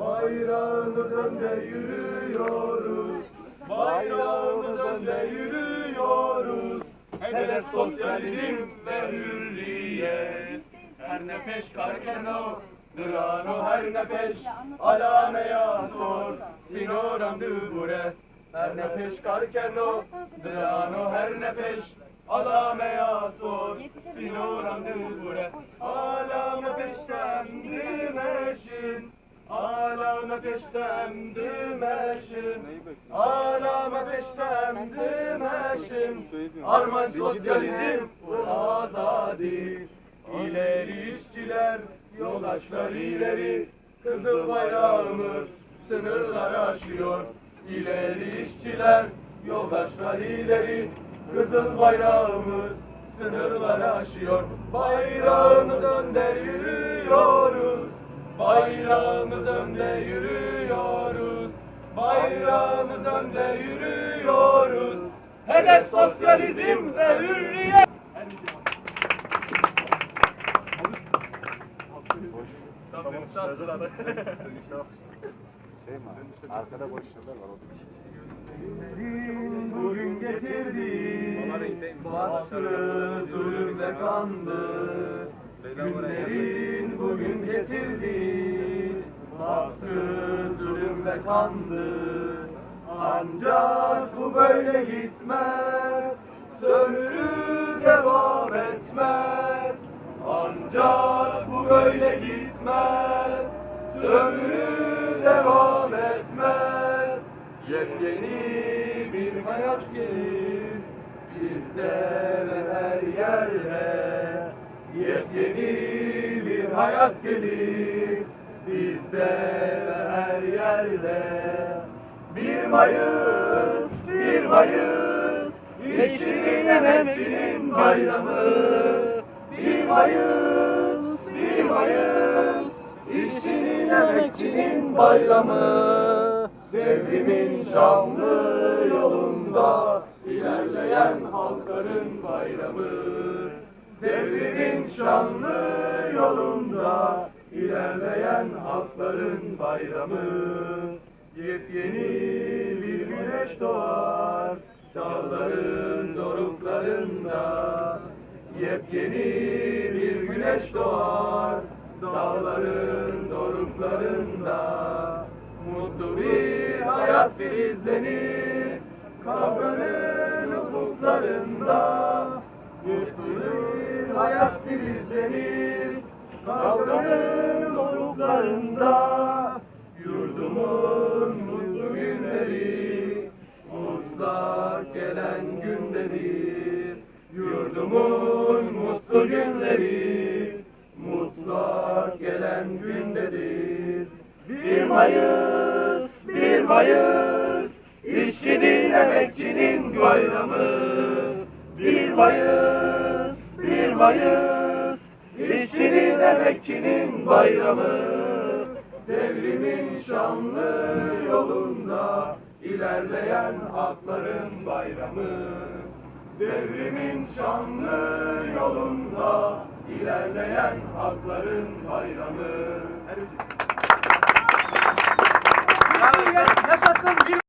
Bayrağımız önde yürüyoruz. Bayrağımız önde yürüyoruz. Hedef sosyalizm ve hürriyet. Her ne peş karken o, Drano her ne peş, alame ya sor, sinoram dübure. Her ne peş karken o, Drano her ne peş, alame ya sor, sinoram dübure. Alame peştem dümeşin, alame peştem dümeşin, alame peştem dümeşin. Arman sosyalizm ve azadi. İleri işçiler, yoldaşlar ileri, Kızıl bayrağımız sınırları aşıyor. İleri işçiler, yoldaşlar ileri, Kızıl bayrağımız sınırları aşıyor. Bayrağımız önde yürüyoruz, bayrağımız önde yürüyoruz, bayrağımız önde yürüyoruz. Hedef sosyalizm ve hürriyet. Şey mi? Arkada boş yerler var. Günlerin bugün getirdiği baskı, zulüm ve kandı. Günlerin bugün getirdiği baskı, zulüm ve kandı. Ancak bu böyle gitmez, sömürü devam etmez. Ancak bu böyle gitmez, sömürü devam etmez. Yepyeni bir hayat gelir bizde ve her yerde. Yepyeni hayat gelir bizde her yerde. Bir Mayıs, bir Mayıs, işçinin emekçinin bayramı. Bir Mayıs, bir Mayıs, işçinin emekçinin bayramı. Devrimin şanlı yolunda ilerleyen halkların bayramı. Devrimin şanlı yolunda ilerleyen halkların bayramı. Yepyeni bir güneş doğar dağların doruklarında. Yepyeni bir güneş doğar dağların doruklarında. Mutlu bir hayat filizlenir kavganın ufuklarında. Mutlu bir hayat filizlenir kavganın ufuklarında. Yurdumun mutlu günleri. Mutlak gelen günleri Yurdumun mutlu günleri. Mutlak gelen günleri Bir Mayıs, bir Mayıs. İşçinin emekçinin bayramı. Bir Mayıs, bir Mayıs işçinin emekçinin bayramı Devrimin şanlı yolunda ilerleyen hakların bayramı. Devrimin şanlı yolunda ilerleyen hakların bayramı. Yaşasın bir